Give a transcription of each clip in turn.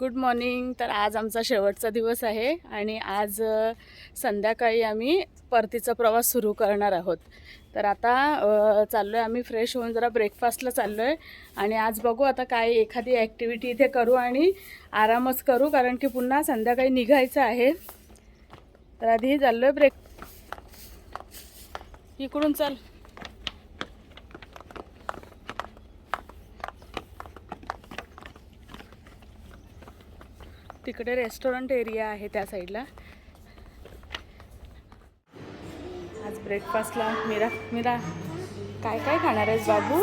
Good morning. तर आज आमचा शेवटचा दिवस आहे आणि आज संध्याकाळी आम्ही परतीचा प्रवास सुरू करणार आहोत. तर आता चाललो आहे आम्ही फ्रेश होऊन जरा ब्रेकफास्टला चाललो आहे आणि आज बघू आता काय एखादी ॲक्टिव्हिटी इथे करू आणि आरामच करू कारण की पुन्हा संध्याकाळी निघायचं आहे. तर आधी चाललो आहे ब्रेक इकडून चाल. तिकडे रेस्टॉरंट एरिया आहे त्या साईडला आज ब्रेकफास्टला मीरा मीरा काय काय खाणार आहेस बाबू?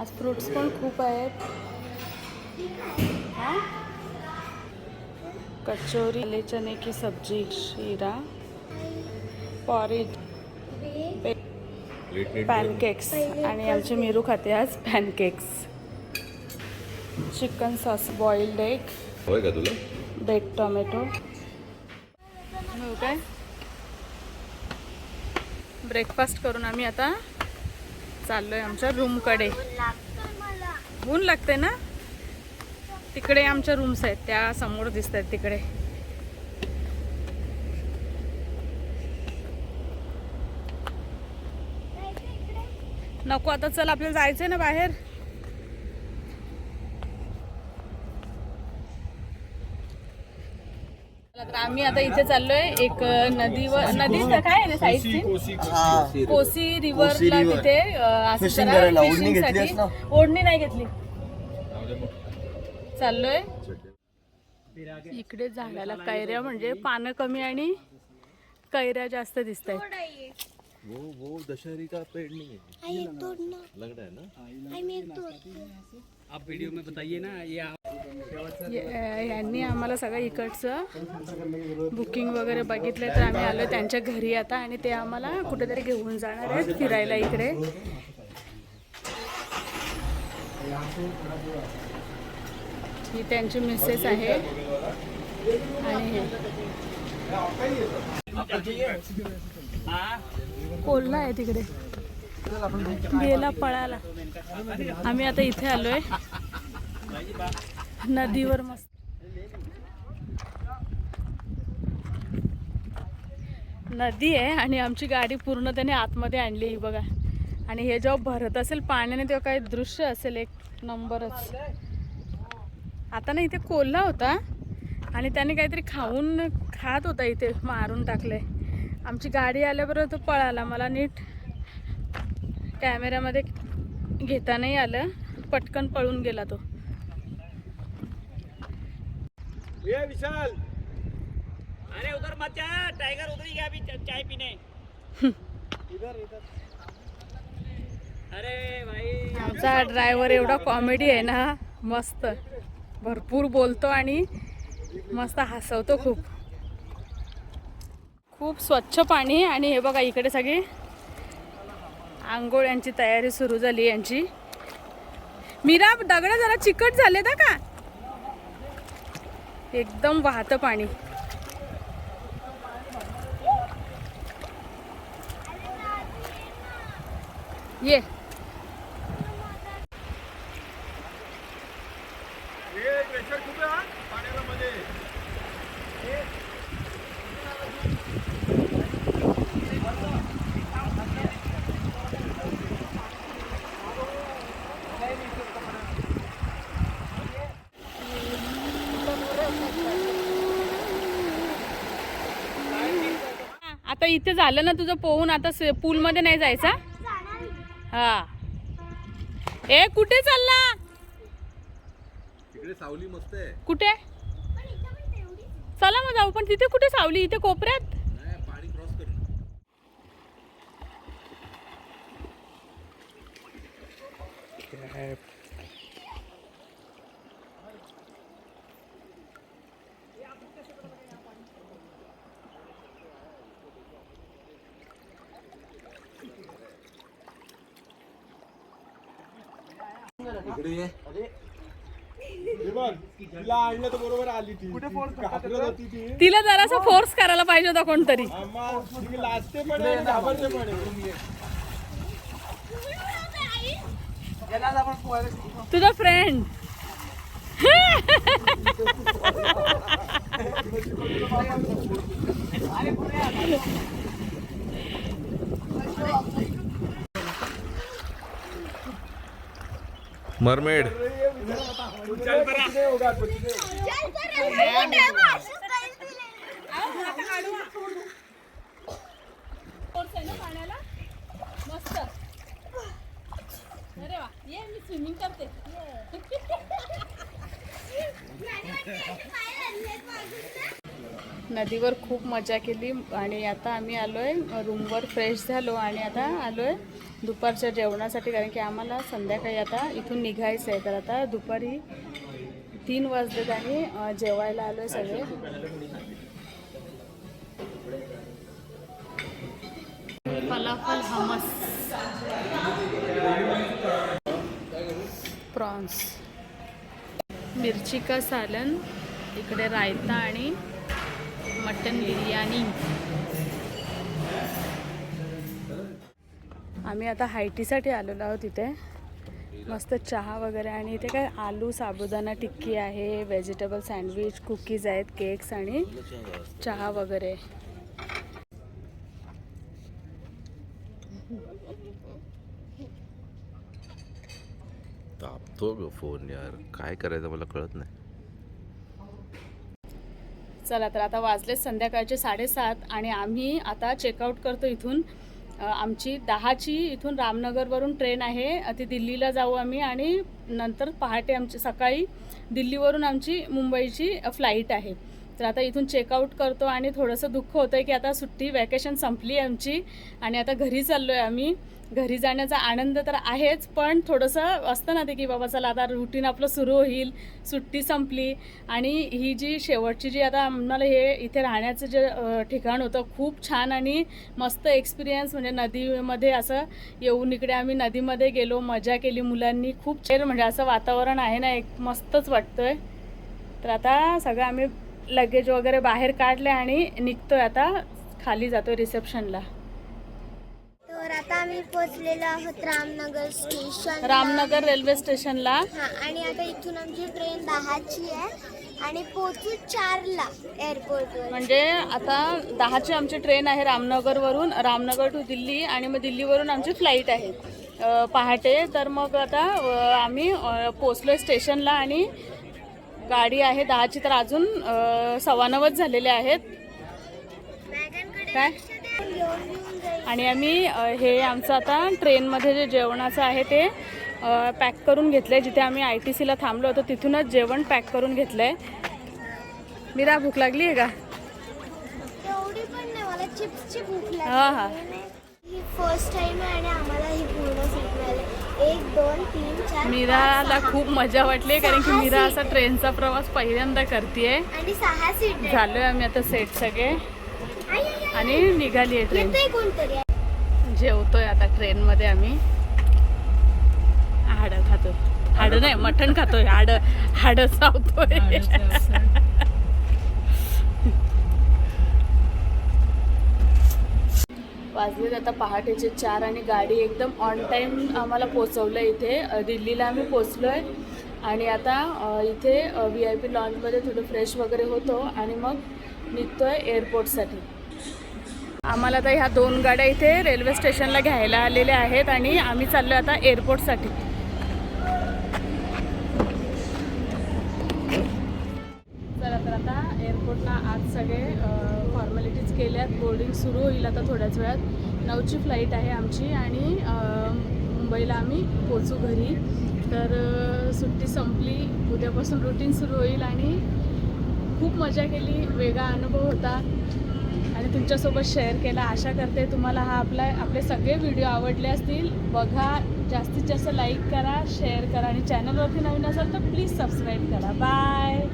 आज फ्रुट्स पण खूप आहेत. हा? कचोरी ले चने की सब्जी शिरा पॉरिज पॅनकेक्स आणि आमचे मिरू खाते आज pancakes chicken sauce boiled egg होय का तुला? बेक टोमॅटो हो काय ब्रेकफास्ट करून आम्ही आता चाललोय आमच्या रूमकडे ऊन लागते ना? तिकडे आमच्या रूम्स आहेत त्या समोर दिसत आहेत तिकडे. नको आता चल आपल्याला जायचंय ना बाहेर? तर आम्ही आता इथे चाललोय. एक नदीवर नदी काय आहे साईडची कोसी रिव्हरला river. तिथे अं, असं Fishing जरा करायला. ओढणी fishing घेतलीस साठी- ना? ओढणी नाही घेतली. चाललोय. इकडे झाडाला कैऱ्या म्हणजे पानं कमी आणि कैऱ्या जास्त दिसत आहेत वो वो दशहरी का पेड़ नहीं है. आई एक तोडणं लग रहा है ना? यांनी आम्हाला सगळं इकडचं बुकिंग वगैरे बघितलं तर आम्ही आलो त्यांच्या घरी आता आणि ते आम्हाला कुठेतरी घेऊन जाणार आहेत फिरायला इकडे. ही त्यांची मिसेस आहे. आणि कोल्हा आहे तिकडे. गेला पळाला. आम्ही आता इथे आलोय. नदीवर मस्त. नदी आहे आणि आमची गाडी पूर्ण त्याने आतमध्ये आणली ही बघा. आणि हे जेव्हा भरत असेल पाण्याने तेव्हा काही दृश्य असेल एक नंबरच. आता ना इथे कोल्हा होता आणि त्याने काहीतरी खाऊन खात होता इथे मारून टाकले आमची गाडी आल्याबरोबर तो पळाला मला नीट कॅमेऱ्यामध्ये घेता नाही आलं. पटकन पळून गेला तो. ये विशाल. अरे उधर मत जा टाइगर उधर ही गया अभी चाय पीने. इधर इधर. अरे भाई आमचा ड्रायव्हर एवढा कॉमेडी आहे ना मस्त. भरपूर बोलतो आणि मस्त हसवतो खूप. खूप स्वच्छ पाणी आणि हे बघा इकडे सगळी आंघोळ यांची तयारी सुरू झाली यांची. मीरा दगड जरा चिकट झाले ना का? एकदम वाहतं पाणी. ये. आता इथे झालं ना तुझं पोहून आता पूल मध्ये नाही जायचा? हा. ए कुठे चालला? तिकडे सावली मस्त आहे. कुठे? चला मग जाऊ पण तिथे कुठे सावली? इथे कोपऱ्यात? नाही पाणी तिला फोर्स जरासा फोर्स करायला पाहिजे होता कोणतरी. तुझा फ्रेंड मरमेड. नदीवर खूप मजा केली आणि आता आम्ही आलोय रूमवर फ्रेश झालो आणि आता आलोय दुपारच्या जेवणासाठी कारण की आम्हाला संध्याकाळी आता इथून निघायचं आहे. तर आता दुपारी तीन वाजलेत आणि जेवायला जेवायला आहे सगळे. Falafel hummus. Prawns. Mirchi ka salan इकडे रायता आणि मटन बिर्याणी. आम्ही आता हायटीसाठी आलेलो आहोत इथे. मस्त चहा वगैरे आणि इथे काय आलू साबुदाणा टिक्की आहे व्हेजिटेबल सँडविच कुकीज आहेत केक्स आणि चहा वगैरे. तापतो ग फोन यार. काय करायचं मला कळत नाही. चला तर आता वाजले संध्याकाळचे साडेसात आणि आम्ही आता चेकआउट करतो इथून. आमची दहाची इथून रामनगरवरून ट्रेन आहे. ती दिल्लीला जाऊ आम्ही आणि नंतर पहाटे आमची सकाळी दिल्लीवरून आमची मुंबईची फ्लाईट आहे. तर आता इथून चेकआउट करतो आणि थोडंसं दुःख होतं आहे की आता सुट्टी वॅकेशन संपली आहे आमची आणि आता घरी चाललो आहे आम्ही. घरी जाण्याचा आनंद तर आहेच पण थोडंसं असतं ना ते की बाबा चला आता रुटीन आपलं सुरू होईल सुट्टी संपली आणि ही जी शेवटची जी आता आम्हाला हे इथे राहण्याचं जे ठिकाण होतं खूप छान आणि मस्त एक्सपिरियन्स म्हणजे नदीमध्ये असं येऊन इकडे आम्ही नदीमध्ये गेलो मजा केली मुलांनी खूप छान म्हणजे असं वातावरण आहे ना एक मस्तच वाटतं आहे तर आता सगळं आम्ही लगेज वगैरे बाहेर काढले आणि निघतोय आता खाली जातोय रिसेप्शनला. तर आता आम्ही पोहोचलेलो आहोत रामनगर स्टेशन रामनगर रेल्वे स्टेशनला. हा आणि आता इथून आमची ट्रेन दहाची आहे आणि पोहोचू चारला एअरपोर्टवर. म्हणजे आता दहाची आमची ट्रेन आहे रामनगरवरून रामनगर टू दिल्ली आणि मग दिल्लीवरून आमची फ्लाईट आहे. अ, पहाटे तर मग आता अ, आम्ही अ, पोचलोय स्टेशनला आणि गाडी आहे दहाची तर अजून अ, सव्वा नव्वद झालेले आहेत. काय? आणि आम्ही हे आमचं आता ट्रेनमध्ये जे जेवणाचं आहे ते पॅक करून घेतलं आहे जिथे आम्ही आय टी सीला थांबलो होतो तिथूनच जेवण पॅक करून घेतलं आहे मीरा भूक लागली आहे का हा, हा. लागली ही फर्स्ट टाइम आहे आणि आम्हाला ही पूर्ण सीट मिळाली एक दोन तीन चार पाच, मीराला. खूप मजा वाटली कारण की मीरा. असा ट्रेनचा प्रवास पहिल्यांदा करते आणि सहा सीट आहे. झालोय आम्ही आता सेट सगळे. आणि निघाली आहे ट्रेन कोणतरी? जेवतोय आता ट्रेनमध्ये आम्ही. हाडं खातो हाडं नाही मटण खातोय. हाडं हाडं चावतोय वाजलेत आता पहाटेचे चार आणि गाडी एकदम ऑन टाईम आम्हाला पोचवलं इथे. दिल्लीला आम्ही पोचलो आहे आणि आता इथे व्ही आय पी लॉन्चमध्ये थोडं फ्रेश वगैरे होतो आणि मग निघतो आहे एअरपोर्टसाठी आम्हाला आता ह्या दोन गाड्या इथे रेल्वे स्टेशनला घ्यायला आलेल्या आहेत आणि आम्ही चाललो आता एअरपोर्टसाठी फॉर्मॅलिटीज बोर्डिंग सुरू होईल आता थोड्याच वेळात. नऊची फ्लाईट आहे आमची आणि मुंबईला आम्ही पोचू घरी. तर सुट्टी संपली उद्यापासून रुटीन सुरू होईल आणि खूप मजा केली वेगळा अनुभव होता. आणि तुमच्यासोबत शेअर केला. आशा करते तुम्हाला हा आपला आपले सगळे व्हिडिओ आवडले असतील. बघा जास्तीत जास्त लाईक करा शेअर करा आणि चॅनलवरती नवीन असाल तर प्लीज सबस्क्राईब करा. बाय